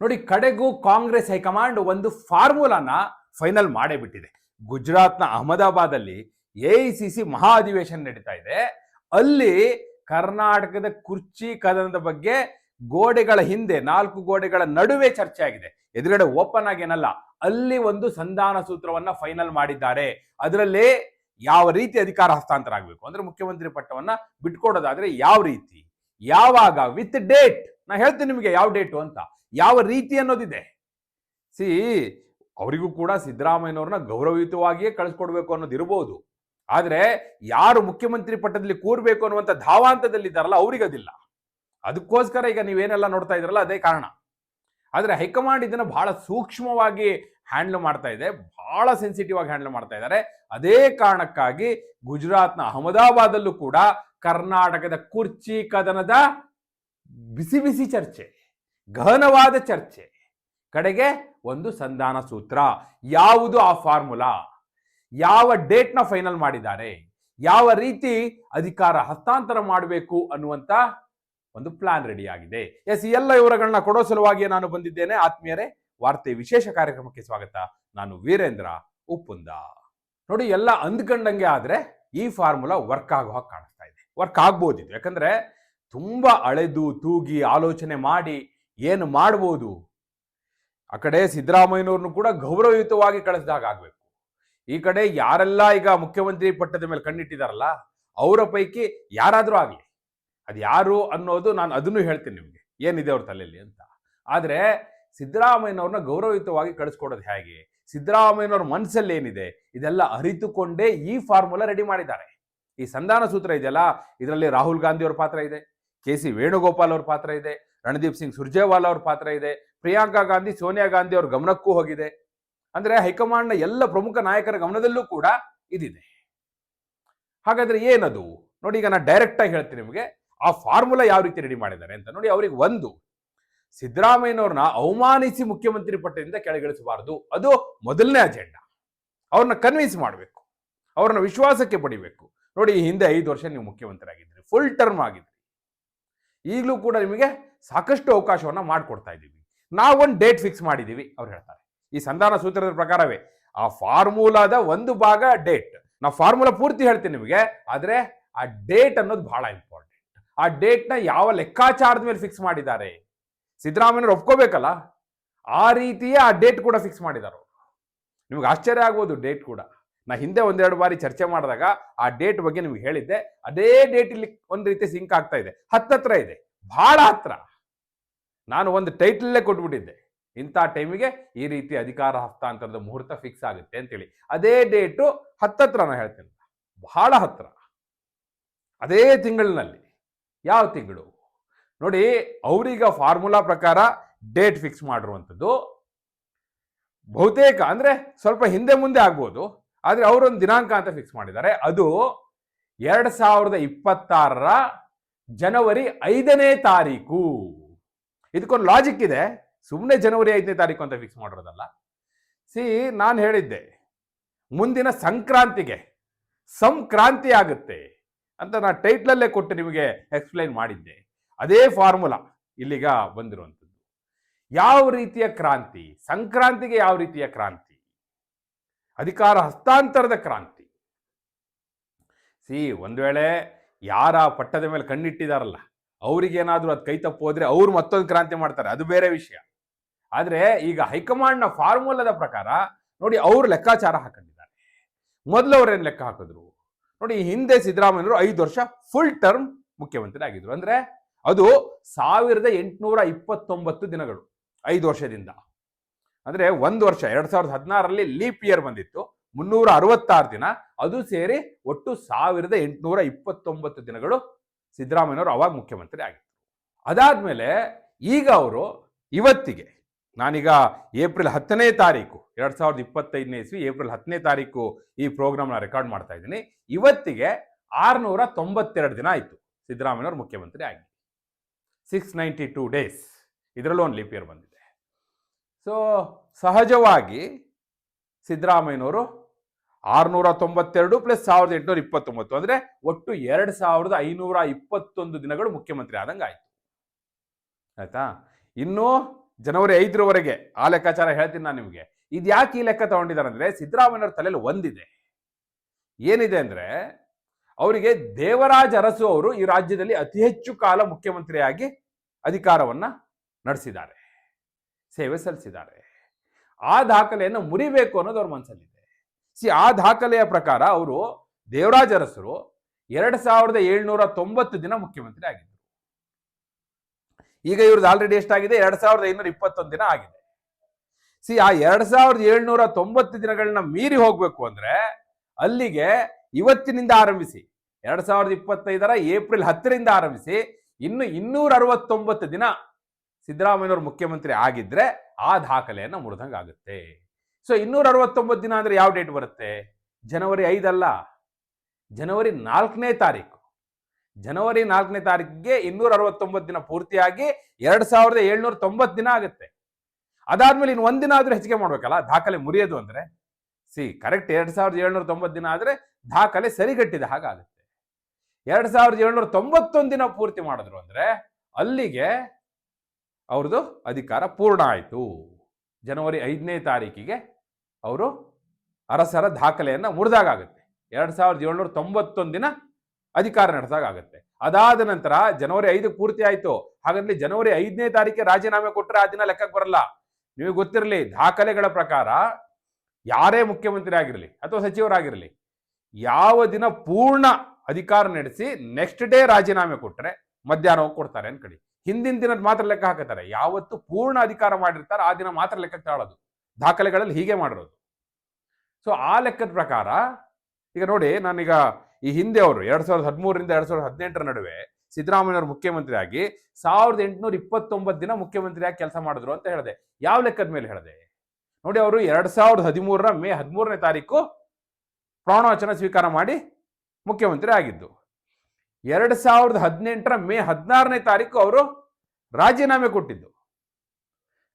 ನೋಡಿ, ಕಡೆಗೂ ಕಾಂಗ್ರೆಸ್ ಹೈಕಮಾಂಡ್ ಒಂದು ಫಾರ್ಮುಲಾನ ಫೈನಲ್ ಮಾಡೇ ಬಿಟ್ಟಿದೆ. ಗುಜರಾತ್ನ ಅಹಮದಾಬಾದಲ್ಲಿ ಎ ಸಿ ಸಿ ಮಹಾ ಅಧಿವೇಶನ ನಡೀತಾ ಇದೆ. ಅಲ್ಲಿ ಕರ್ನಾಟಕದ ಕುರ್ಚಿ ಕದನದ ಬಗ್ಗೆ ಗೋಡೆಗಳ ಹಿಂದೆ, ನಾಲ್ಕು ಗೋಡೆಗಳ ನಡುವೆ ಚರ್ಚೆ ಆಗಿದೆ. ಎದುರುಗಡೆ ಓಪನ್ ಆಗೇನಲ್ಲ ಅಲ್ಲಿ ಒಂದು ಸಂಧಾನ ಸೂತ್ರವನ್ನ ಫೈನಲ್ ಮಾಡಿದ್ದಾರೆ. ಅದರಲ್ಲಿ ಯಾವ ರೀತಿ ಅಧಿಕಾರ ಹಸ್ತಾಂತರ ಆಗಬೇಕು ಅಂದ್ರೆ ಮುಖ್ಯಮಂತ್ರಿ ಪಟ್ಟವನ್ನ ಬಿಟ್ಕೊಡೋದಾದ್ರೆ ಯಾವ ರೀತಿ? ಯಾವಾಗ? With date. ನಾ ಹೇಳ್ತೀನಿ ನಿಮಗೆ ಯಾವ ಡೇಟು ಅಂತ. ಯಾವ ರೀತಿ ಅನ್ನೋದಿದೆ. ಸಿ ಅವರಿಗೂ ಕೂಡ ಸಿದ್ದರಾಮಯ್ಯನವ್ರನ್ನ ಗೌರವಯುತವಾಗಿಯೇ ಕಳಿಸ್ಕೊಡ್ಬೇಕು ಅನ್ನೋದು ಇರಬಹುದು ಆದ್ರೆ ಯಾರು ಮುಖ್ಯಮಂತ್ರಿ ಪಟ್ಟದಲ್ಲಿ ಕೂರ್ಬೇಕು ಅನ್ನುವಂಥ ಧಾವಾಂತದಲ್ಲಿದ್ದಾರಲ್ಲ ಅವರಿಗದಿಲ್ಲ. ಅದಕ್ಕೋಸ್ಕರ ಈಗ ನೀವೇನೆಲ್ಲ ನೋಡ್ತಾ ಇದ್ರಲ್ಲ ಅದೇ ಕಾರಣ. ಆದರೆ ಹೈಕಮಾಂಡ್ ಇದನ್ನ ಬಹಳ ಸೂಕ್ಷ್ಮವಾಗಿ ಹ್ಯಾಂಡಲ್ ಮಾಡ್ತಾ ಇದೆ. ಬಹಳ ಸೆನ್ಸಿಟಿವ್ ಆಗಿ ಹ್ಯಾಂಡಲ್ ಮಾಡ್ತಾ ಇದ್ದಾರೆ. ಅದೇ ಕಾರಣಕ್ಕಾಗಿ ಗುಜರಾತ್ನ ಅಹಮದಾಬಾದಲ್ಲೂ ಕೂಡ ಕರ್ನಾಟಕದ ಕುರ್ಚಿ ಕದನದ ಬಿಸಿ ಬಿಸಿ ಚರ್ಚೆ, ಗಹನವಾದ ಚರ್ಚೆ. ಕಡೆಗೆ ಒಂದು ಸಂಧಾನ ಸೂತ್ರ. ಯಾವುದು ಆ ಫಾರ್ಮುಲಾ? ಯಾವ ಡೇಟ್ನ ಫೈನಲ್ ಮಾಡಿದ್ದಾರೆ? ಯಾವ ರೀತಿ ಅಧಿಕಾರ ಹಸ್ತಾಂತರ ಮಾಡಬೇಕು ಅನ್ನುವಂತ ಒಂದು ಪ್ಲಾನ್ ರೆಡಿ ಆಗಿದೆ. ಎಸ್ ಎಲ್ಲ ವಿವರಗಳನ್ನ ಕೊಡೋ ಸಲುವಾಗಿ ನಾನು ಬಂದಿದ್ದೇನೆ. ಆತ್ಮೀಯರೇ, ವಾರ್ತೆ ವಿಶೇಷ ಕಾರ್ಯಕ್ರಮಕ್ಕೆ ಸ್ವಾಗತ. ನಾನು ವೀರೇಂದ್ರ ಉಪ್ಪುಂದ. ನೋಡಿ, ಎಲ್ಲ ಅಂದ್ಕಂಡಂಗೆ ಆದ್ರೆ ಈ ಫಾರ್ಮುಲಾ ವರ್ಕ್ ಆಗೋ ಕಾಣಿಸ್ತಾ ಇದೆ. ವರ್ಕ್ ಆಗ್ಬೋದಿತ್ತು. ಯಾಕಂದ್ರೆ ತುಂಬಾ ಅಳೆದು ತೂಗಿ ಆಲೋಚನೆ ಮಾಡಿ ಏನು ಮಾಡ್ಬೋದು? ಆ ಕಡೆ ಸಿದ್ದರಾಮಯ್ಯನವ್ರನ್ನು ಕೂಡ ಗೌರವಯುತವಾಗಿ ಕಳಿಸಿದಾಗ ಆಗ್ಬೇಕು. ಈ ಕಡೆ ಯಾರೆಲ್ಲ ಈಗ ಮುಖ್ಯಮಂತ್ರಿ ಪಟ್ಟದ ಮೇಲೆ ಕಣ್ಣಿಟ್ಟಿದಾರಲ್ಲ, ಅವರ ಪೈಕಿ ಯಾರಾದರೂ ಆಗಲಿ. ಅದು ಯಾರು ಅನ್ನೋದು ನಾನು ಅದನ್ನು ಹೇಳ್ತೀನಿ ನಿಮಗೆ. ಏನಿದೆ ಅವ್ರ ತಲೆಯಲ್ಲಿ ಅಂತ. ಆದರೆ ಸಿದ್ದರಾಮಯ್ಯನವ್ರನ್ನ ಗೌರವಯುತವಾಗಿ ಕಳಿಸ್ಕೊಡೋದು ಹೇಗೆ? ಸಿದ್ದರಾಮಯ್ಯನವ್ರ ಮನಸ್ಸಲ್ಲಿ ಏನಿದೆ? ಇದೆಲ್ಲ ಅರಿತುಕೊಂಡೇ ಈ ಫಾರ್ಮುಲಾ ರೆಡಿ ಮಾಡಿದ್ದಾರೆ. ಈ ಸಂಧಾನ ಸೂತ್ರ ಇದೆಯಲ್ಲ? ಇದರಲ್ಲಿ ರಾಹುಲ್ ಗಾಂಧಿ ಅವ್ರ ಪಾತ್ರ ಇದೆ. ಕೆ ಸಿ ವೇಣುಗೋಪಾಲ್ ಅವ್ರ ಪಾತ್ರ ಇದೆ, ರಣದೀಪ್ ಸಿಂಗ್ ಸುರ್ಜೇವಾಲಾ ಅವ್ರ ಪಾತ್ರ ಇದೆ, ಪ್ರಿಯಾಂಕಾ ಗಾಂಧಿ, ಸೋನಿಯಾ ಗಾಂಧಿ ಅವ್ರ ಗಮನಕ್ಕೂ ಹೋಗಿದೆ. ಅಂದ್ರೆ ಹೈಕಮಾಂಡ್ನ ಎಲ್ಲ ಪ್ರಮುಖ ನಾಯಕರ ಗಮನದಲ್ಲೂ ಕೂಡ ಇದಿದೆ. ಹಾಗಾದ್ರೆ ಏನದು? ನೋಡಿ ಈಗ ನಾನು ಡೈರೆಕ್ಟ್ ಆಗಿ ಹೇಳ್ತೀನಿ ನಿಮಗೆ, ಆ ಫಾರ್ಮುಲಾ ಯಾವ ರೀತಿ ರೆಡಿ ಮಾಡಿದ್ದಾರೆ ಅಂತ ನೋಡಿ ಅವ್ರಿಗೆ ಒಂದು, ಸಿದ್ದರಾಮಯ್ಯನವ್ರನ್ನ ಅವಮಾನಿಸಿ ಮುಖ್ಯಮಂತ್ರಿ ಪಟ್ಟದಿಂದ ಕೆಳಗಿಳಿಸಬಾರದು. ಅದು ಮೊದಲನೇ ಅಜೆಂಡಾ ಅವ್ರನ್ನ ಕನ್ವಿನ್ಸ್ ಮಾಡಬೇಕು. ಅವ್ರನ್ನ ವಿಶ್ವಾಸಕ್ಕೆ ಪಡಿಬೇಕು. ನೋಡಿ ಹಿಂದೆ ಐದು ವರ್ಷ ನೀವು ಮುಖ್ಯಮಂತ್ರಿ ಆಗಿದ್ರಿ ಫುಲ್ ಟರ್ಮ್ ಆಗಿದ್ರಿ ಈಗಲೂ ಕೂಡ ನಿಮಗೆ ಸಾಕಷ್ಟು ಅವಕಾಶವನ್ನು ಮಾಡಿಕೊಡ್ತಾ ಇದ್ದೀವಿ. ನಾವೊಂದು ಡೇಟ್ ಫಿಕ್ಸ್ ಮಾಡಿದ್ದೀವಿ, ಅವ್ರು ಹೇಳ್ತಾರೆ. ಈ ಸಂಧಾನ ಸೂತ್ರದ ಪ್ರಕಾರವೇ, ಆ ಫಾರ್ಮುಲಾದ ಒಂದು ಭಾಗ ಡೇಟ್ ನಾವು ಫಾರ್ಮುಲಾ ಪೂರ್ತಿ ಹೇಳ್ತೀನಿ ನಿಮಗೆ, ಆದರೆ ಆ ಡೇಟ್ ಅನ್ನೋದು ಬಹಳ ಇಂಪಾರ್ಟೆಂಟ್ ಆ ಡೇಟ್ನ ಯಾವ ಲೆಕ್ಕಾಚಾರದ ಮೇಲೆ ಫಿಕ್ಸ್ ಮಾಡಿದ್ದಾರೆ? ಸಿದ್ದರಾಮಯ್ಯವ್ರು ಒಪ್ಕೋಬೇಕಲ್ಲ? ಆ ರೀತಿಯೇ ಆ ಡೇಟ್ ಕೂಡ ಫಿಕ್ಸ್ ಮಾಡಿದ್ದಾರೆ. ನಿಮ್ಗೆ ಆಶ್ಚರ್ಯ ಆಗ್ಬೋದು ಡೇಟ್ ಕೂಡ. ನಾ ಹಿಂದೆ ಒಂದೆರಡು ಬಾರಿ ಚರ್ಚೆ ಮಾಡಿದಾಗ ಆ ಡೇಟ್ ಬಗ್ಗೆ ನಿಮ್ಗೆ ಹೇಳಿದ್ದೆ. ಅದೇ ಡೇಟ್ ಇಲ್ಲಿ ಒಂದು ರೀತಿ ಸಿಂಕ್ ಆಗ್ತಾ ಇದೆ. ಹತ್ತತ್ರ ಇದೆ. ಬಹಳ ಹತ್ರ. ನಾನು ಒಂದು ಟೈಟಲ್ಲೇ ಕೊಟ್ಬಿಟ್ಟಿದ್ದೆ. ಇಂಥ ಟೈಮಿಗೆ ಈ ರೀತಿ ಅಧಿಕಾರ ಹಸ್ತಾಂತರದ ಮುಹೂರ್ತ ಫಿಕ್ಸ್ ಆಗುತ್ತೆ ಅಂತೇಳಿ. ಅದೇ ಡೇಟು ಹತ್ತತ್ರ ನಾನು ಹೇಳ್ತೇನೆ. ಬಹಳ ಹತ್ರ. ಅದೇ ತಿಂಗಳಿನಲ್ಲಿ. ಯಾವ ತಿಂಗಳು? ನೋಡಿ, ಅವರೀಗ ಫಾರ್ಮುಲಾ ಪ್ರಕಾರ ಡೇಟ್ ಫಿಕ್ಸ್ ಮಾಡಿರುವಂಥದ್ದು. ಬಹುತೇಕ ಅಂದ್ರೆ ಸ್ವಲ್ಪ ಹಿಂದೆ ಮುಂದೆ ಆಗ್ಬೋದು. ಆದ್ರೆ ಅವರೊಂದು ದಿನಾಂಕ ಅಂತ ಫಿಕ್ಸ್ ಮಾಡಿದ್ದಾರೆ. ಅದು ಎರಡು ಸಾವಿರದ ಇಪ್ಪತ್ತಾರರ ಜನವರಿ ಐದನೇ ತಾರೀಕು. ಇದಕ್ಕೊಂದು ಲಾಜಿಕ್ ಇದೆ. ಸುಮ್ಮನೆ ಜನವರಿ ಐದನೇ ತಾರೀಕು ಅಂತ ಫಿಕ್ಸ್ ಮಾಡಿರೋದಲ್ಲ. ಸಿ ನಾನು ಹೇಳಿದ್ದೆ, ಮುಂದಿನ ಸಂಕ್ರಾಂತಿಗೆ ಸಂಕ್ರಾಂತಿ ಆಗುತ್ತೆ ಅಂತ ನಾನು ಟೈಟ್ಲಲ್ಲೇ ಕೊಟ್ಟು ನಿಮಗೆ ಎಕ್ಸ್ಪ್ಲೈನ್ ಮಾಡಿದ್ದೆ. ಅದೇ ಫಾರ್ಮುಲಾ ಇಲ್ಲಿಗ ಬಂದಿರುವಂಥದ್ದು. ಯಾವ ರೀತಿಯ ಕ್ರಾಂತಿ? ಸಂಕ್ರಾಂತಿಗೆ ಯಾವ ರೀತಿಯ ಕ್ರಾಂತಿ? ಅಧಿಕಾರ ಹಸ್ತಾಂತರದ ಕ್ರಾಂತಿ. ಸಿ, ಒಂದು ವೇಳೆ ಯಾರ ಪಟ್ಟದ ಮೇಲೆ ಕಣ್ಣಿಟ್ಟಿದಾರಲ್ಲ, ಅವ್ರಿಗೇನಾದ್ರೂ ಅದು ಕೈ ತಪ್ಪು ಹೋದ್ರೆ ಅವ್ರು ಮತ್ತೊಂದು ಕ್ರಾಂತಿ ಮಾಡ್ತಾರೆ, ಅದು ಬೇರೆ ವಿಷಯ. ಆದರೆ ಈಗ ಹೈಕಮಾಂಡ್ನ ಫಾರ್ಮುಲಾದ ಪ್ರಕಾರ ನೋಡಿ ಅವ್ರು ಲೆಕ್ಕಾಚಾರ ಹಾಕೊಂಡಿದ್ದಾರೆ. ಮೊದಲು ಅವ್ರೇನು ಲೆಕ್ಕ ಹಾಕಿದ್ರು? ನೋಡಿ ಹಿಂದೆ ಸಿದ್ದರಾಮಯ್ಯರು ಐದು ವರ್ಷ ಫುಲ್ ಟರ್ಮ್ ಮುಖ್ಯಮಂತ್ರಿ ಆಗಿದ್ರು. ಅಂದ್ರೆ ಅದು ಸಾವಿರದ ಎಂಟುನೂರ ಇಪ್ಪತ್ತೊಂಬತ್ತು ದಿನಗಳು, ಐದು ವರ್ಷದಿಂದ. ಅಂದ್ರೆ ಒಂದು ವರ್ಷ, ಎರಡು ಸಾವಿರದ ಹದಿನಾರರಲ್ಲಿ ಲೀಪ್ ಇಯರ್ ಬಂದಿತ್ತು. ಮುನ್ನೂರ ಅರವತ್ತಾರು ದಿನ. ಅದು ಸೇರಿ ಒಟ್ಟು ಸಾವಿರದ ಎಂಟುನೂರ ಇಪ್ಪತ್ತೊಂಬತ್ತು ದಿನಗಳು ಸಿದ್ದರಾಮಯ್ಯನವರು ಅವಾಗ ಮುಖ್ಯಮಂತ್ರಿ ಆಗಿತ್ತು ಅದಾದ್ಮೇಲೆ ಈಗ ಅವರು ಇವತ್ತಿಗೆ, ನಾನೀಗ ಏಪ್ರಿಲ್ ಹತ್ತನೇ ತಾರೀಕು, ಎರಡು ಸಾವಿರದ ಇಪ್ಪತ್ತೈದನೇ ಇಸ್ವಿ, ಏಪ್ರಿಲ್ ಹತ್ತನೇ ತಾರೀಕು ಈ ಪ್ರೋಗ್ರಾಮ್ನ ರೆಕಾರ್ಡ್ ಮಾಡ್ತಾ ಇದ್ದೀನಿ. ಇವತ್ತಿಗೆ ಆರ್ನೂರ ತೊಂಬತ್ತೆರಡು ದಿನ ಆಯಿತು ಸಿದ್ದರಾಮಯ್ಯವರು ಮುಖ್ಯಮಂತ್ರಿ ಆಗಿ. ಸಿಕ್ಸ್ ನೈಂಟಿ ಟೂ ಡೇಸ್ ಇದರಲ್ಲೂ ಒಂದು ಲೀಪ್ ಇಯರ್ ಬಂದಿದೆ. ಸೊ ಸಹಜವಾಗಿ ಸಿದ್ದರಾಮಯ್ಯನವರು ಆರುನೂರ ತೊಂಬತ್ತೆರಡು ಪ್ಲಸ್ ಸಾವಿರದ ಎಂಟುನೂರ ಇಪ್ಪತ್ತೊಂಬತ್ತು ಅಂದರೆ ಒಟ್ಟು ಎರಡು ಸಾವಿರದ ಐನೂರ ಇಪ್ಪತ್ತೊಂದು ದಿನಗಳು ಮುಖ್ಯಮಂತ್ರಿ ಆದಂಗೆ ಆಯಿತು? ಆಯ್ತಾ ಇನ್ನು ಜನವರಿ ಐದರವರೆಗೆ ಆ ಲೆಕ್ಕಾಚಾರ ಹೇಳ್ತೀನಿ ನಾನು ನಿಮಗೆ. ಇದು ಯಾಕೆ ಈ ಲೆಕ್ಕ ತಗೊಂಡಿದ್ದಾರೆ ಅಂದ್ರೆ ಸಿದ್ದರಾಮಯ್ಯವ್ರ ತಲೆಯಲ್ಲಿ ಒಂದಿದೆ. ಏನಿದೆ ಅಂದ್ರೆ ಅವರಿಗೆ ದೇವರಾಜ ಅರಸು ಅವರು ಈ ರಾಜ್ಯದಲ್ಲಿ ಅತಿ ಹೆಚ್ಚು ಕಾಲ ಮುಖ್ಯಮಂತ್ರಿಯಾಗಿ ಅಧಿಕಾರವನ್ನ ನಡೆಸಿದ್ದಾರೆ. ಸೇವೆ ಸಲ್ಲಿಸಿದ್ದಾರೆ. ಆ ದಾಖಲೆಯನ್ನು ಮುರಿಬೇಕು ಅನ್ನೋದು ಅವ್ರ ಮನಸ್ಸಲ್ಲಿದೆ ಸಿ ಆ ದಾಖಲೆಯ ಪ್ರಕಾರ ಅವರು ದೇವರಾಜ ಅರಸರು ಎರಡ್ ಸಾವಿರದ ಏಳ್ನೂರ ತೊಂಬತ್ತು ದಿನ ಮುಖ್ಯಮಂತ್ರಿ ಆಗಿದ್ದರು. ಈಗ ಇವ್ರದ್ದು ಆಲ್ರೆಡಿ ಎಷ್ಟಾಗಿದೆ? ಎರಡ್ ಸಾವಿರದ ಐನೂರ ಇಪ್ಪತ್ತೊಂದು ದಿನ ಆಗಿದೆ. ಸಿ ಆ ಎರಡ್ ಸಾವಿರದ ಏಳ್ನೂರ ತೊಂಬತ್ತು ದಿನಗಳನ್ನ ಮೀರಿ ಹೋಗ್ಬೇಕು ಅಂದ್ರೆ ಅಲ್ಲಿಗೆ ಇವತ್ತಿನಿಂದ ಆರಂಭಿಸಿ, ಎರಡ್ ಸಾವಿರದ ಇಪ್ಪತ್ತೈದರ ಏಪ್ರಿಲ್ ಹತ್ತರಿಂದ ಆರಂಭಿಸಿ, ಇನ್ನು ಇನ್ನೂರ ಅರವತ್ತೊಂಬತ್ತು ದಿನ ಸಿದ್ದರಾಮಯ್ಯನವರು ಮುಖ್ಯಮಂತ್ರಿ ಆಗಿದ್ರೆ ಆ ದಾಖಲೆಯನ್ನು ಮುರಿದಂಗೆ ಆಗುತ್ತೆ ಸೊ ಇನ್ನೂರ ಅರವತ್ತೊಂಬತ್ತು ದಿನ ಅಂದರೆ ಯಾವ ಡೇಟ್ ಬರುತ್ತೆ? ಜನವರಿ ಐದಲ್ಲ? ಜನವರಿ ನಾಲ್ಕನೇ ತಾರೀಕು. ಜನವರಿ ನಾಲ್ಕನೇ ತಾರೀಕಿಗೆ ಇನ್ನೂರ ಅರವತ್ತೊಂಬತ್ತು ದಿನ ಪೂರ್ತಿಯಾಗಿ ಎರಡು ಸಾವಿರದ ಏಳ್ನೂರ ತೊಂಬತ್ತು ದಿನ ಆಗುತ್ತೆ. ಅದಾದ್ಮೇಲೆ ಇನ್ನು ಒಂದಿನ ಆದ್ರೂ ಹೆಚ್ಚಿಗೆ ಮಾಡ್ಬೇಕಲ್ಲ? ದಾಖಲೆ ಮುರಿಯೋದು ಅಂದ್ರೆ? ಸಿ ಕರೆಕ್ಟ್ ಎರಡ್ ಸಾವಿರದ ಏಳ್ನೂರ ತೊಂಬತ್ತು ದಿನ ಆದ್ರೆ ದಾಖಲೆ ಸರಿಗಟ್ಟಿದ ಹಾಗಾಗುತ್ತೆ ಎರಡು ಸಾವಿರದ ಏಳ್ನೂರ ತೊಂಬತ್ತೊಂದು ದಿನ ಪೂರ್ತಿ ಮಾಡಿದ್ರು ಅಂದ್ರೆ ಅಲ್ಲಿಗೆ ಅವ್ರದ್ದು ಅಧಿಕಾರ ಪೂರ್ಣ ಆಯಿತು. ಜನವರಿ ಐದನೇ ತಾರೀಕಿಗೆ ಅವರು ಅರಸರ ದಾಖಲೆಯನ್ನು ಮುರಿದಾಗುತ್ತೆ ಎರಡು ಸಾವಿರದ ಏಳ್ನೂರ ತೊಂಬತ್ತೊಂದು ದಿನ ಅಧಿಕಾರ ನಡೆಸಾಗುತ್ತೆ ಅದಾದ ನಂತರ ಜನವರಿ ಐದು ಪೂರ್ತಿ ಆಯಿತು. ಹಾಗಾದ್ರೆ ಜನವರಿ ಐದನೇ ತಾರೀಕಿಗೆ ರಾಜೀನಾಮೆ ಕೊಟ್ಟರೆ ಆ ದಿನ ಲೆಕ್ಕಕ್ಕೆ ಬರಲ್ಲ. ನಿಮಗೆ ಗೊತ್ತಿರಲಿ, ದಾಖಲೆಗಳ ಪ್ರಕಾರ ಯಾರೇ ಮುಖ್ಯಮಂತ್ರಿ ಆಗಿರಲಿ ಅಥವಾ ಸಚಿವರಾಗಿರಲಿ, ಯಾವ ದಿನ ಪೂರ್ಣ ಅಧಿಕಾರ ನಡೆಸಿ ನೆಕ್ಸ್ಟ್ ಡೇ ರಾಜೀನಾಮೆ ಕೊಟ್ಟರೆ ಮಧ್ಯಾಹ್ನ ಕೊಡ್ತಾರೆ ಅನ್ಕಡಿ ಹಿಂದಿನ ದಿನದ ಮಾತ್ರ ಲೆಕ್ಕ ಹಾಕುತ್ತಾರೆ. ಯಾವತ್ತು ಪೂರ್ಣ ಅಧಿಕಾರ ಮಾಡಿರ್ತಾರೆ, ಆ ದಿನ ಮಾತ್ರ ಲೆಕ್ಕ ತಾಳೋದು. ದಾಖಲೆಗಳಲ್ಲಿ ಹೀಗೆ ಮಾಡಿರೋದು. ಸೊ ಆ ಲೆಕ್ಕದ ಪ್ರಕಾರ, ಈಗ ನೋಡಿ, ನಾನೀಗ ಈ ಹಿಂದೆ ಅವರು ಎರಡ್ ಸಾವಿರದ ಹದಿಮೂರರಿಂದ ಎರಡ್ ಸಾವಿರದ ಹದಿನೆಂಟರ ನಡುವೆ ಸಿದ್ದರಾಮಯ್ಯವರು ಮುಖ್ಯಮಂತ್ರಿ ಆಗಿ ಸಾವಿರದ ಎಂಟುನೂರ ಇಪ್ಪತ್ತೊಂಬತ್ತು ದಿನ ಮುಖ್ಯಮಂತ್ರಿಯಾಗಿ ಕೆಲಸ ಮಾಡಿದ್ರು ಅಂತ ಹೇಳಿದೆ. ಯಾವ ಲೆಕ್ಕದ ಮೇಲೆ ಹೇಳಿದೆ? ನೋಡಿ ಅವರು ಎರಡ್ ಸಾವಿರದ ಹದಿಮೂರರ ಮೇ ಹದಿಮೂರನೇ ತಾರೀಕು ಪ್ರಾಣವಚನ ಸ್ವೀಕಾರ ಮಾಡಿ ಮುಖ್ಯಮಂತ್ರಿ ಆಗಿದ್ದು. ಎರಡ್ ಸಾವಿರದ ಹದಿನೆಂಟರ ಮೇ ಹದಿನಾರನೇ ತಾರೀಕು ಅವರು ರಾಜೀನಾಮೆ ಕೊಟ್ಟಿದ್ದು.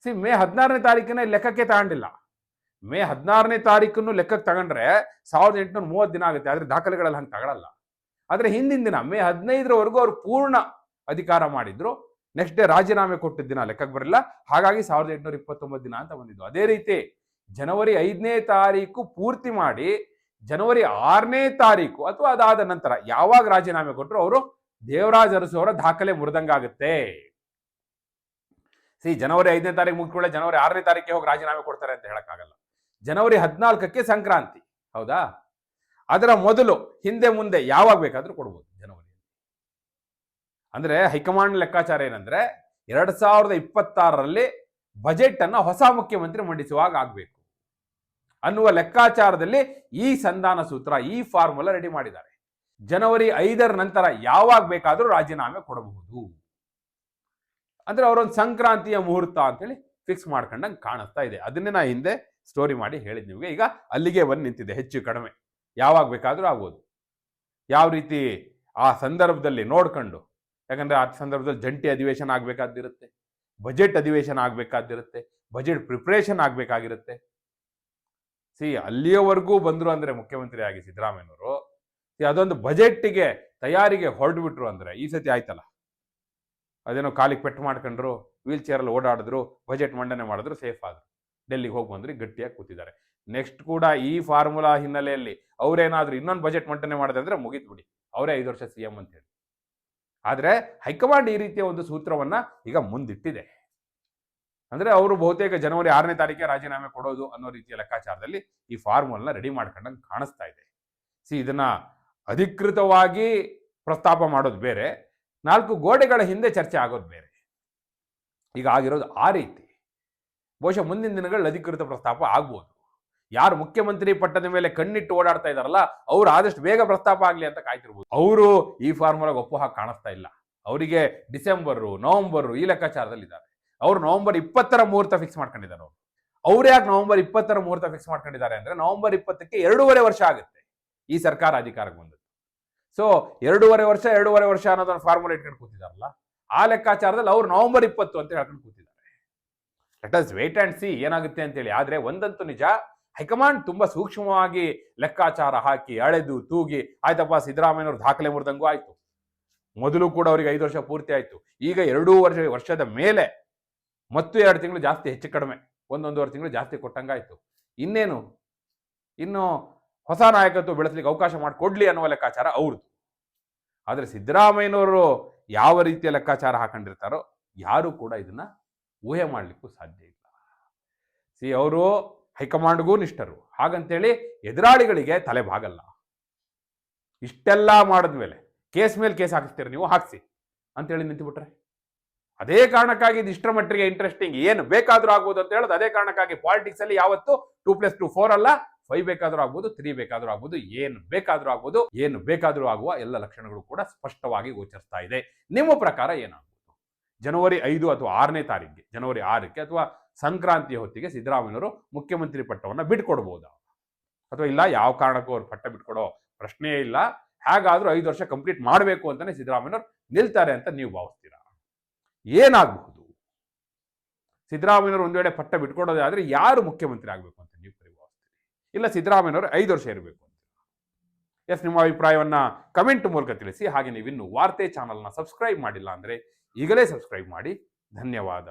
ಸಿ ಮೇ ಹದಿನಾರನೇ ತಾರೀಕಿನ ಲೆಕ್ಕಕ್ಕೆ ತಗೊಂಡಿಲ್ಲ. ಮೇ ಹದಿನಾರನೇ ತಾರೀಕನ್ನು ಲೆಕ್ಕಕ್ಕೆ ತಗೊಂಡ್ರೆ ಸಾವಿರದ ಎಂಟುನೂರ ಮೂವತ್ತು ದಿನ ಆಗುತ್ತೆ. ಆದ್ರೆ ದಾಖಲೆಗಳಲ್ಲಿ ಹಂಗೆ ತಗೊಳಲ್ಲ. ಆದ್ರೆ ಹಿಂದಿನ ದಿನ, ಮೇ ಹದಿನೈದರವರೆಗೂ ಅವರು ಪೂರ್ಣ ಅಧಿಕಾರ ಮಾಡಿದ್ರು. ನೆಕ್ಸ್ಟ್ ಡೇ ರಾಜೀನಾಮೆ ಕೊಟ್ಟಿದ್ದ ದಿನ ಲೆಕ್ಕಕ್ಕೆ ಬರಲಿಲ್ಲ. ಹಾಗಾಗಿ ಸಾವಿರದ ಎಂಟುನೂರ ಇಪ್ಪತ್ತೊಂಬತ್ತು ದಿನ ಅಂತ ಬಂದಿದ್ದು. ಅದೇ ರೀತಿ ಜನವರಿ ಐದನೇ ತಾರೀಕು ಪೂರ್ತಿ ಮಾಡಿ ಜನವರಿ ಆರನೇ ತಾರೀಕು ಅಥವಾ ಅದಾದ ನಂತರ ಯಾವಾಗ ರಾಜೀನಾಮೆ ಕೊಟ್ಟರು ಅವರು ದೇವರಾಜ ಅರಸು ಅವರ ದಾಖಲೆ ಮುರಿದಂಗಾಗುತ್ತೆ. ಸಿ, ಜನವರಿ ಐದನೇ ತಾರೀಕು ಮುಗಿದ್ಕೊಳ್ಳೆ ಜನವರಿ ಆರನೇ ತಾರೀಕಿಗೆ ಹೋಗಿ ರಾಜೀನಾಮೆ ಕೊಡ್ತಾರೆ ಅಂತ ಹೇಳಕ್ಕಾಗಲ್ಲ. ಜನವರಿ ಹದಿನಾಲ್ಕಕ್ಕೆ ಸಂಕ್ರಾಂತಿ, ಹೌದಾ? ಅದರ ಮೊದಲು ಹಿಂದೆ ಮುಂದೆ ಯಾವಾಗ ಬೇಕಾದರೂ ಕೊಡ್ಬೋದು ಜನವರಿ ಅಂದ್ರೆ ಹೈಕಮಾಂಡ್ ಲೆಕ್ಕಾಚಾರ ಏನಂದ್ರೆ ಎರಡ್ ಸಾವಿರದ ಇಪ್ಪತ್ತಾರರಲ್ಲಿ ಬಜೆಟ್ ಅನ್ನ ಹೊಸ ಮುಖ್ಯಮಂತ್ರಿ ಮಂಡಿಸುವಾಗ ಆಗ್ಬೇಕು. ಅನ್ನುವ ಲೆಕ್ಕಾಚಾರದಲ್ಲಿ ಈ ಸಂಧಾನ ಸೂತ್ರ, ಈ ಫಾರ್ಮುಲಾ ರೆಡಿ ಮಾಡಿದ್ದಾರೆ. ಜನವರಿ ಐದರ ನಂತರ ಯಾವಾಗ ಬೇಕಾದರೂ ರಾಜೀನಾಮೆ ಕೊಡಬಹುದು. ಅಂದ್ರೆ ಅವರೊಂದು ಸಂಕ್ರಾಂತಿಯ ಮುಹೂರ್ತ ಅಂತೇಳಿ ಫಿಕ್ಸ್ ಮಾಡ್ಕೊಂಡಂಗೆ ಕಾಣಿಸ್ತಾ ಇದೆ. ಅದನ್ನೇ ನಾ ಹಿಂದೆ ಸ್ಟೋರಿ ಮಾಡಿ ಹೇಳಿದ್ ನಿಮಗೆ. ಈಗ ಅಲ್ಲಿಗೆ ಬಂದು ನಿಂತಿದೆ, ಹೆಚ್ಚು ಕಡಿಮೆ. ಯಾವಾಗ ಬೇಕಾದರೂ ಆಗ್ಬೋದು. ಯಾವ ರೀತಿ ಆ ಸಂದರ್ಭದಲ್ಲಿ ನೋಡ್ಕೊಂಡು, ಯಾಕಂದ್ರೆ ಆ ಸಂದರ್ಭದಲ್ಲಿ ಜಂಟಿ ಅಧಿವೇಶನ ಆಗ್ಬೇಕಾದಿರುತ್ತೆ ಬಜೆಟ್ ಅಧಿವೇಶನ ಆಗ್ಬೇಕಾದಿರುತ್ತೆ ಬಜೆಟ್ ಪ್ರಿಪ್ರೇಷನ್ ಆಗ್ಬೇಕಾಗಿರುತ್ತೆ. ಸಿ ಅಲ್ಲಿಯವರೆಗೂ ಬಂದ್ರು ಅಂದ್ರೆ ಮುಖ್ಯಮಂತ್ರಿ ಆಗಿ ಸಿದ್ದರಾಮಯ್ಯನವರು. ಸಿ ಅದೊಂದು ಬಜೆಟ್ಗೆ ತಯಾರಿಗೆ ಹೊರಡ್ಬಿಟ್ರು ಅಂದ್ರೆ ಈ ಸತಿ ಆಯ್ತಲ್ಲ? ಅದೇನೋ ಕಾಲಿಗೆ ಪೆಟ್ಟು ಮಾಡ್ಕೊಂಡ್ರು, ವೀಲ್ ಚೇರಲ್ಲಿ ಓಡಾಡಿದ್ರು, ಬಜೆಟ್ ಮಂಡನೆ ಮಾಡಿದ್ರು, ಸೇಫ್ ಆದ್ರು. ಡೆಲ್ಲಿಗೆ ಹೋಗಿ ಬಂದ್ರೆ, ಗಟ್ಟಿಯಾಗಿ ಕೂತಿದ್ದಾರೆ. ನೆಕ್ಸ್ಟ್ ಕೂಡ ಈ ಫಾರ್ಮುಲಾ ಹಿನ್ನೆಲೆಯಲ್ಲಿ ಅವರೇನಾದರೂ ಇನ್ನೊಂದು ಬಜೆಟ್ ಮಂಡನೆ ಮಾಡಿದೆ ಅಂದ್ರೆ ಮುಗಿತ್ ಬಿಡಿ. ಅವರೇ ಐದು ವರ್ಷ ಸಿ ಎಂ ಅಂತ ಹೇಳಿ. ಆದ್ರೆ ಹೈಕಮಾಂಡ್ ಈ ರೀತಿಯ ಒಂದು ಸೂತ್ರವನ್ನ ಈಗ ಮುಂದಿಟ್ಟಿದೆ. ಅಂದ್ರೆ ಅವರು ಬಹುತೇಕ ಜನವರಿ ಆರನೇ ತಾರೀಕೆ ರಾಜೀನಾಮೆ ಕೊಡೋದು ಅನ್ನೋ ರೀತಿಯ ಲೆಕ್ಕಾಚಾರದಲ್ಲಿ ಈ ಫಾರ್ಮುಲನ್ನ ರೆಡಿ ಮಾಡ್ಕೊಂಡಂಗೆ ಕಾಣಿಸ್ತಾ ಇದೆ. ಸಿ ಇದನ್ನ ಅಧಿಕೃತವಾಗಿ ಪ್ರಸ್ತಾಪ ಮಾಡೋದು ಬೇರೆ, ನಾಲ್ಕು ಗೋಡೆಗಳ ಹಿಂದೆ ಚರ್ಚೆ ಆಗೋದು ಬೇರೆ. ಈಗ ಆಗಿರೋದು ಆ ರೀತಿ. ಬಹುಶಃ ಮುಂದಿನ ದಿನಗಳಲ್ಲಿ ಅಧಿಕೃತ ಪ್ರಸ್ತಾಪ ಆಗ್ಬೋದು. ಯಾರು ಮುಖ್ಯಮಂತ್ರಿ ಪಟ್ಟದ ಮೇಲೆ ಕಣ್ಣಿಟ್ಟು ಓಡಾಡ್ತಾ ಇದಾರಲ್ಲ, ಅವ್ರು ಆದಷ್ಟು ಬೇಗ ಪ್ರಸ್ತಾಪ ಆಗಲಿ ಅಂತ ಕಾಯ್ತಿರ್ಬೋದು. ಅವರು ಈ ಫಾರ್ಮುಲಾಗ ಒಪ್ಪು ಹಾಕಿ ಕಾಣಿಸ್ತಾ ಇಲ್ಲ. ಅವರಿಗೆ ಡಿಸೆಂಬರು, ನವಂಬರು ಈ ಲೆಕ್ಕಾಚಾರದಲ್ಲಿ ಇದ್ದಾರೆ ಅವರು ನವೆಂಬರ್ ಇಪ್ಪತ್ತರ ಮುಹೂರ್ತ ಫಿಕ್ಸ್ ಮಾಡ್ಕೊಂಡಿದ್ದಾರೆ ಅವರು. ಅವ್ರು ಯಾಕೆ ನವೆಂಬರ್ ಇಪ್ಪತ್ತರ ಮುಹೂರ್ತ ಫಿಕ್ಸ್ ಮಾಡ್ಕೊಂಡಿದ್ದಾರೆ ಅಂದ್ರೆ ನವೆಂಬರ್ ಇಪ್ಪತ್ತಕ್ಕೆ ಎರಡೂವರೆ ವರ್ಷ ಆಗುತ್ತೆ ಈ ಸರ್ಕಾರ ಅಧಿಕಾರಕ್ಕೆ ಬಂದದ್ದು. ಸೊ ಎರಡೂವರೆ ವರ್ಷ ಎರಡೂವರೆ ವರ್ಷ ಅನ್ನೋದನ್ನ ಫಾರ್ಮುಲಾ ಇಟ್ಕೊಂಡು ಕೂತಿದಾರಲ್ಲ, ಆ ಲೆಕ್ಕಾಚಾರದಲ್ಲಿ ಅವ್ರು ನವೆಂಬರ್ ಇಪ್ಪತ್ತು ಅಂತ ಹೇಳ್ಕೊಂಡು ಕೂತಿದ್ದಾರೆ. Let us wait and see ಏನಾಗುತ್ತೆ ಅಂತೇಳಿ. ಆದ್ರೆ ಒಂದಂತೂ ನಿಜ, ಹೈಕಮಾಂಡ್ ತುಂಬಾ ಸೂಕ್ಷ್ಮವಾಗಿ ಲೆಕ್ಕಾಚಾರ ಹಾಕಿ, ಅಳೆದು, ತೂಗಿ, ಆಯ್ತಪ್ಪ ಸಿದ್ದರಾಮಯ್ಯವ್ರ ದಾಖಲೆ ಮುರಿದಂಗೂ ಆಯ್ತು. ಮೊದಲು ಕೂಡ ಅವರಿಗೆ ಐದು ವರ್ಷ ಪೂರ್ತಿ ಆಯ್ತು. ಈಗ ಎರಡೂ ವರ್ಷ, ವರ್ಷದ ಮೇಲೆ ಮತ್ತು ಎರಡು ತಿಂಗಳು ಜಾಸ್ತಿ, ಹೆಚ್ಚು ಕಡಿಮೆ. ಒಂದೊಂದೂವರೆ ತಿಂಗಳು ಜಾಸ್ತಿ ಕೊಟ್ಟಂಗಾಯಿತು. ಇನ್ನೇನು? ಇನ್ನು ಹೊಸ ನಾಯಕತ್ವ ಬೆಳೆಸಲಿಕ್ಕೆ ಅವಕಾಶ ಮಾಡಿಕೊಡ್ಲಿ ಅನ್ನುವ ಲೆಕ್ಕಾಚಾರ ಅವ್ರದ್ದು. ಆದರೆ ಸಿದ್ದರಾಮಯ್ಯನವರು ಯಾವ ರೀತಿಯ ಲೆಕ್ಕಾಚಾರ ಹಾಕೊಂಡಿರ್ತಾರೋ ಯಾರೂ ಕೂಡ ಇದನ್ನ ಊಹೆ ಮಾಡಲಿಕ್ಕೂ ಸಾಧ್ಯ ಇಲ್ಲ. ಸಿ, ಅವರು ಹೈಕಮಾಂಡ್ಗೂ ನಿಷ್ಠರು. ಹಾಗಂತೇಳಿ ಎದುರಾಳಿಗಳಿಗೆ ತಲೆ ಬಾಗಲ್ಲ. ಇಷ್ಟೆಲ್ಲ ಮಾಡಿದ್ಮೇಲೆ ಕೇಸ್ ಮೇಲೆ ಕೇಸ್ ಹಾಕಿಸ್ತೀರ ನೀವು? ಹಾಕ್ಸಿ. ಅಂತೇಳಿ ನಿಂತುಬಿಟ್ರೆ? ಅದೇ ಕಾರಣಕ್ಕಾಗಿ ಇಷ್ಟರ ಮಟ್ಟಿಗೆ ಇಂಟ್ರೆಸ್ಟಿಂಗ್ ಏನು ಬೇಕಾದ್ರೂ ಆಗ್ಬೋದು ಅಂತ ಹೇಳೋದು ಅದೇ ಕಾರಣಕ್ಕಾಗಿ ಪಾಲಿಟಿಕ್ಸ್ ಅಲ್ಲಿ ಯಾವತ್ತು ಟೂ ಪ್ಲಸ್ ಟು ಫೋರ್ ಅಲ್ಲ. ಫೈವ್ ಬೇಕಾದ್ರೂ ಆಗ್ಬೋದು ತ್ರೀ ಬೇಕಾದ್ರೂ ಆಗ್ಬೋದು, ಏನು ಬೇಕಾದ್ರೂ ಆಗ್ಬೋದು, ಏನು ಬೇಕಾದ್ರೂ ಆಗುವ ಎಲ್ಲ ಲಕ್ಷಣಗಳು ಕೂಡ ಸ್ಪಷ್ಟವಾಗಿ ಗೋಚರಿಸ್ತಾ ಇದೆ. ನಿಮ್ಮ ಪ್ರಕಾರ ಏನಾಗ್ಬೋದು? ಜನವರಿ ಐದು ಅಥವಾ ಆರನೇ ತಾರೀಕಿಗೆ ಜನವರಿ ಆರಕ್ಕೆ ಅಥವಾ ಸಂಕ್ರಾಂತಿ ಹೊತ್ತಿಗೆ ಸಿದ್ದರಾಮಯ್ಯವರು ಮುಖ್ಯಮಂತ್ರಿ ಪಟ್ಟವನ್ನು ಬಿಟ್ಕೊಡ್ಬೋದಾ? ಅಥವಾ ಇಲ್ಲ, ಯಾವ ಕಾರಣಕ್ಕೂ ಅವ್ರು ಪಟ್ಟ ಬಿಟ್ಕೊಡೋ ಪ್ರಶ್ನೆಯೇ ಇಲ್ಲ. ಹೇಗಾದ್ರೂ ಐದು ವರ್ಷ ಕಂಪ್ಲೀಟ್ ಮಾಡಬೇಕು ಅಂತಾನೆ ಸಿದ್ದರಾಮಯ್ಯವ್ರು ನಿಲ್ತಾರೆ ಅಂತ ನೀವು ಭಾವಿಸ್ತೀರಾ? ಏನಾಗಬಹುದು? ಸಿದ್ದರಾಮಯ್ಯನವರು ಒಂದು ವೇಳೆ ಪಟ್ಟ ಬಿಟ್ಕೊಡೋದೇ ಆದರೆ ಯಾರು ಮುಖ್ಯಮಂತ್ರಿ ಆಗಬೇಕು ಅಂತ ನೀವು ಪರಿಭಾವಿಸ್ತೀರಿ? ಇಲ್ಲ ಸಿದ್ದರಾಮಯ್ಯನವರು ಐದು ವರ್ಷ ಇರಬೇಕು ಅಂತ. ಎಸ್, ನಿಮ್ಮ ಅಭಿಪ್ರಾಯವನ್ನು ಕಮೆಂಟ್ ಮೂಲಕ ತಿಳಿಸಿ. ಹಾಗೆ ನೀವಿನ್ನು ವಾರ್ತೆ ಚಾನಲ್ನ ಸಬ್ಸ್ಕ್ರೈಬ್ ಮಾಡಿಲ್ಲ ಅಂದರೆ ಈಗಲೇ ಸಬ್ಸ್ಕ್ರೈಬ್ ಮಾಡಿ. ಧನ್ಯವಾದ.